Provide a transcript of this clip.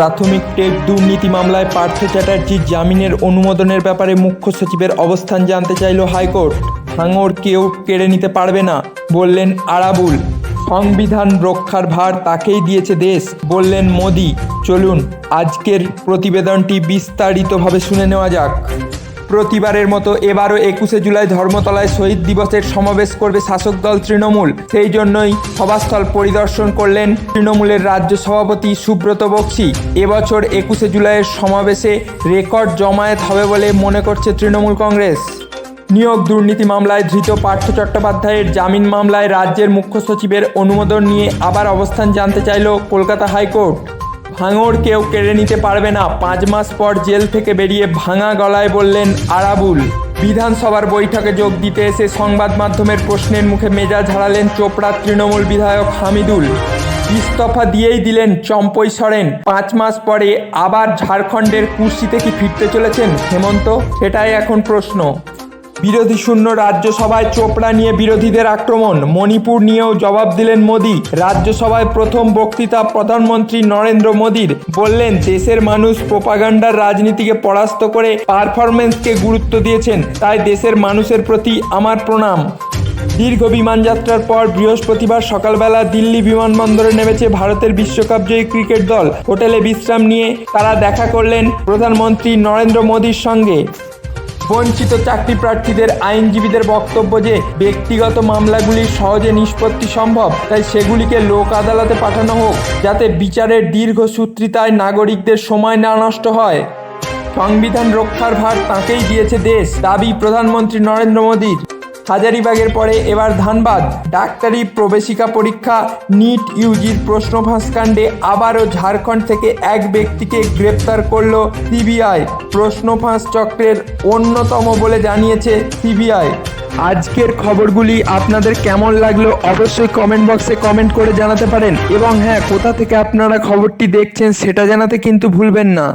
প্রাথমিক টেট দুর্নীতি মামলায় পার্থ চ্যাটার্জির জামিনের অনুমোদনের ব্যাপারে মুখ্য সচিবের অবস্থান জানতে চাইল হাইকোর্ট। ভাঙর কেউ কেড়ে নিতে পারবে না, বললেন আরাবুল। সংবিধান রক্ষার ভার তাকেই দিয়েছে দেশ, বললেন মোদি। চলুন, আজকের প্রতিবেদনটি বিস্তারিতভাবে শুনে নেওয়া যাক। প্রতিবারের মতো এবারও একুশে জুলাই ধর্মতলায় শহীদ দিবসের সমাবেশ করবে শাসক দল তৃণমূল। সেই জন্যই সভাস্থল পরিদর্শন করলেন তৃণমূলের রাজ্য সভাপতি সুব্রত বক্সি। এবছর একুশে জুলাইয়ের সমাবেশে রেকর্ড জমায়েত হবে বলে মনে করছে তৃণমূল কংগ্রেস। নিয়োগ দুর্নীতি মামলায় ধৃত পার্থ চট্টোপাধ্যায়ের জামিন মামলায় রাজ্যের মুখ্য সচিবের অনুমোদন নিয়ে আবার অবস্থান জানতে চাইল কলকাতা হাইকোর্ট। ভাঙড় কেউ কেড়ে নিতে পারবে না। পাঁচ মাস পর জেল থেকে বেরিয়ে ভাঙা গলায় বললেন আরাবুল। বিধানসভার বৈঠকে যোগ দিতে এসে সংবাদ মাধ্যমের প্রশ্নের মুখে মেজাজ হারালেন চোপড়া তৃণমূল বিধায়ক হামিদুল। ইস্তফা দিয়েই দিলেন চম্পই সরেন। পাঁচ মাস পরে আবার ঝাড়খণ্ডের কুর্সিতে কি ফিরতে চলেছেন হেমন্ত? সেটাই এখন প্রশ্ন। বিরোধী শূন্য রাজ্যসভায় চোপড়া নিয়ে বিরোধীদের আক্রমণ। মণিপুর নিয়েও জবাব দিলেন মোদি। রাজ্যসভায় প্রথম বক্তৃতা প্রধানমন্ত্রী নরেন্দ্র মোদীর। বললেন, দেশের মানুষ প্রোপাগান্ডার রাজনীতিকে পরাস্ত করে পারফরমেন্সকে গুরুত্ব দিয়েছেন। তাই দেশের মানুষের প্রতি আমার প্রণাম। দীর্ঘ বিমানযাত্রার পর বৃহস্পতিবার সকালবেলা দিল্লি বিমানবন্দরে নেমেছে ভারতের বিশ্বকাপ জয়ী ক্রিকেট দল। হোটেলে বিশ্রাম নিয়ে তারা দেখা করলেন প্রধানমন্ত্রী নরেন্দ্র মোদীর সঙ্গে। বঞ্চিত চাকরি প্রার্থীদের আইনজীবীদের বক্তব্য যে ব্যক্তিগত মামলাগুলি সহজে নিষ্পত্তি সম্ভব, তাই সেগুলিকে লোক আদালতে পাঠানো হোক, যাতে বিচারের দীর্ঘ সূত্রিতায় নাগরিকদের সময় না নষ্ট হয়। সংবিধান রক্ষার ভার তাঁকেই দিয়েছে দেশ, দাবি প্রধানমন্ত্রী নরেন্দ্র মোদীর। হাজারিবাগের পরে এবার ধানবাদ। ডাক্তারি প্রবেশিকা পরীক্ষা, নিট, ইউজির প্রশ্ন ফাঁস কাণ্ডে আবারও ঝাড়খণ্ড থেকে এক ব্যক্তিকে গ্রেপ্তার করল সিবিআই। প্রশ্ন ফাঁস চক্রের অন্যতম বলে জানিয়েছে সিবিআই। আজকের খবরগুলি আপনাদের কেমন লাগল অবশ্যই কমেন্ট বক্সে কমেন্ট করে জানাতে পারেন। এবং হ্যাঁ কোথা থেকে আপনারা খবরটি দেখছেন সেটা জানাতে কিন্তু ভুলবেন না।